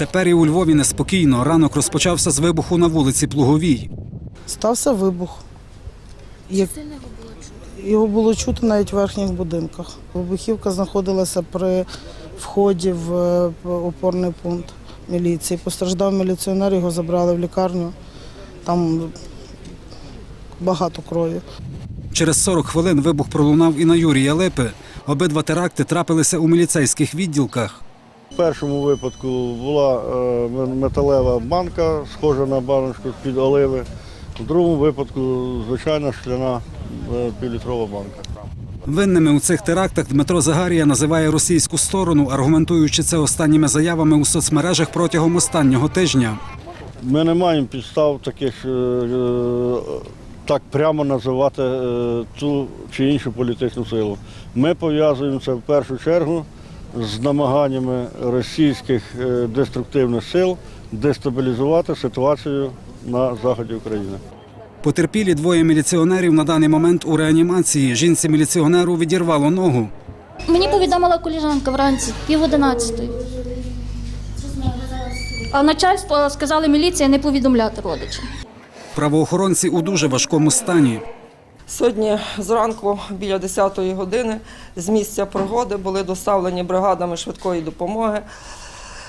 Тепер і у Львові неспокійно. Ранок розпочався з вибуху на вулиці Плуговій. Стався вибух. Як... Його було чути навіть в верхніх будинках. Вибухівка знаходилася при вході в е, опорний пункт міліції. Постраждав міліціонер, його забрали в лікарню. Там багато крові. Через 40 хвилин вибух пролунав і на Юрія Липи. Обидва теракти трапилися у міліцейських відділках. В першому випадку була е, металева банка, схожа на баночку під оливи. У другому випадку звичайна шкляна е, півлітрова банка. Винними у цих терактах Дмитро Загарія називає російську сторону, аргументуючи це останніми заявами у соцмережах протягом останнього тижня. Ми не маємо підстав таких е, так прямо називати ту чи іншу політичну силу. Ми пов'язуємо це в першу чергу з намаганнями російських е, деструктивних сил дестабілізувати ситуацію на заході України. Потерпілі двоє міліціонерів на даний момент у реанімації. Жінці міліціонеру відірвало ногу. Мені повідомила коліжанка вранці, пів одинадцятої. А начальство сказали міліція не повідомляти родичам. Правоохоронці у дуже важкому стані. Сьогодні зранку біля 10-ї години з місця пригоди були доставлені бригадами швидкої допомоги.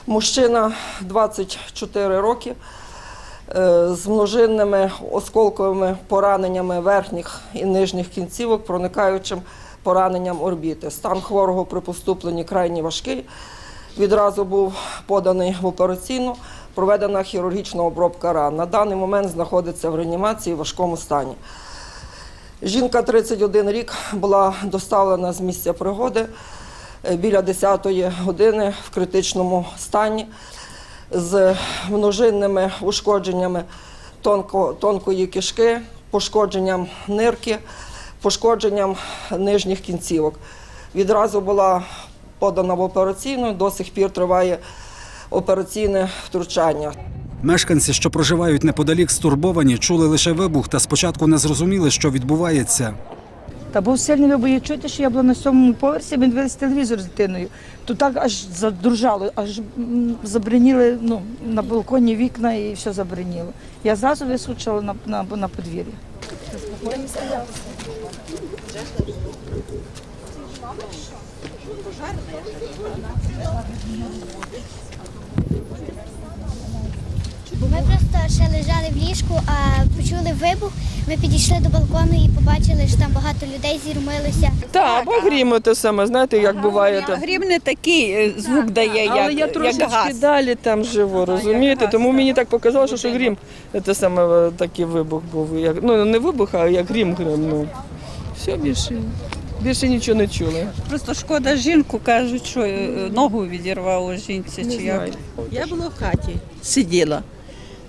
Мужчина 24 роки е, з множинними осколковими пораненнями верхніх і нижніх кінцівок, проникаючим пораненням орбіти. Стан хворого при поступленні крайні важкий. Відразу був поданий в операційну, проведена хірургічна обробка ран. На даний момент знаходиться в реанімації в важкому стані. Жінка 31 рік була доставлена з місця пригоди е, біля 10-ї години в критичному стані з множинними ушкодженнями тонко, тонкої кишки, пошкодженням нирки, пошкодженням нижніх кінцівок. Відразу була подана в операційну, до сих пір триває операційне втручання. Мешканці, що проживають неподалік, стурбовані, чули лише вибух та спочатку не зрозуміли, що відбувається. Та був сильний вибух. Я чуєте, що я була на сьомому поверсі, ми дивилися телевізор з дитиною. То так аж задружало, аж забриніли ну, на балконі вікна і все забриніло. Я зразу вискочила на, на, на подвір'я. Ще лежали в ліжку, а почули вибух. Ми підійшли до балкону і побачили, що там багато людей зірмилося. Так, або грім те саме, знаєте, як буває. то- Грім не такий е, звук дає, Але як, я як трошечки газ. далі там живу, розумієте? Тому мені так показалося, що грім це саме е, такий вибух був. Як, ну не вибух, а як грім грим. Ну. Все більше. Більше нічого не чули. Просто шкода жінку, кажуть, що е, ногу відірвав у жінці. Чи як. Я була в хаті, сиділа.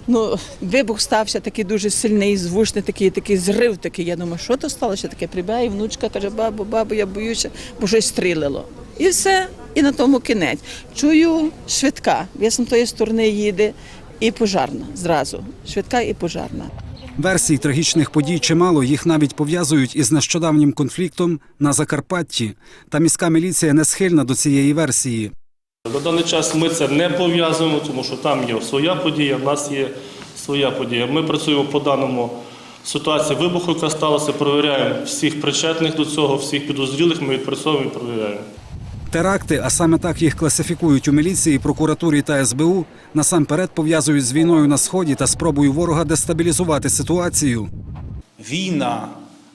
Ну, вибух стався такий дуже сильний, звучний, такий, такий зрив такий. Я думаю, що то сталося таке? Прибігає внучка, каже, бабу, бабу, я боюся, бо щось стрілило. І все, і на тому кінець. Чую швидка, я з тої сторони їде, і пожарна зразу. Швидка і пожарна. Версій трагічних подій чимало, їх навіть пов'язують із нещодавнім конфліктом на Закарпатті. Та міська міліція не схильна до цієї версії. На даний час ми це не пов'язуємо, тому що там є своя подія, в нас є своя подія. Ми працюємо по даному ситуації вибуху, яка сталася, перевіряємо всіх причетних до цього, всіх підозрілих, ми відпрацьовуємо і перевіряємо. Теракти, а саме так їх класифікують у міліції, прокуратурі та СБУ, насамперед пов'язують з війною на сході та спробою ворога дестабілізувати ситуацію. Війна,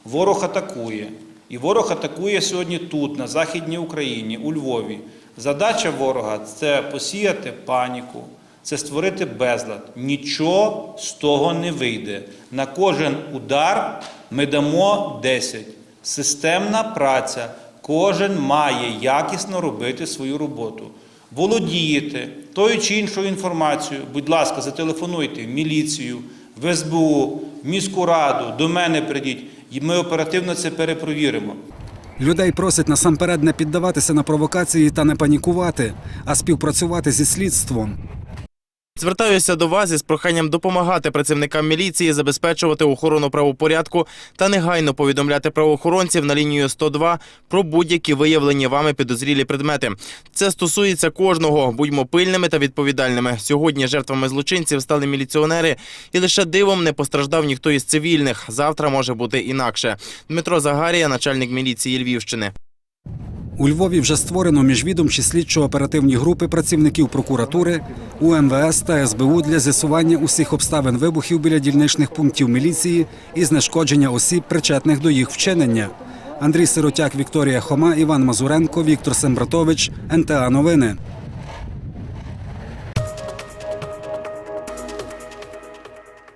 ворог атакує. І ворог атакує сьогодні тут, на Західній Україні, у Львові. Задача ворога це посіяти паніку, це створити безлад. Нічого з того не вийде. На кожен удар ми дамо 10. Системна праця. Кожен має якісно робити свою роботу. Володієте тою чи іншою інформацією, будь ласка, зателефонуйте в міліцію, в СБУ, в міську раду, до мене прийдіть, і ми оперативно це перепровіримо. Людей просять насамперед не піддаватися на провокації та не панікувати, а співпрацювати зі слідством. Звертаюся до вас із проханням допомагати працівникам міліції забезпечувати охорону правопорядку та негайно повідомляти правоохоронців на лінію 102 про будь-які виявлені вами підозрілі предмети. Це стосується кожного. Будьмо пильними та відповідальними. Сьогодні жертвами злочинців стали міліціонери, і лише дивом не постраждав ніхто із цивільних. Завтра може бути інакше. Дмитро Загарія, начальник міліції Львівщини. У Львові вже створено міжвідомчі слідчо-оперативні групи працівників прокуратури, УМВС та СБУ для з'ясування усіх обставин вибухів біля дільничних пунктів міліції і знешкодження осіб, причетних до їх вчинення. Андрій Сиротяк, Вікторія Хома, Іван Мазуренко, Віктор Сембратович, НТА Новини.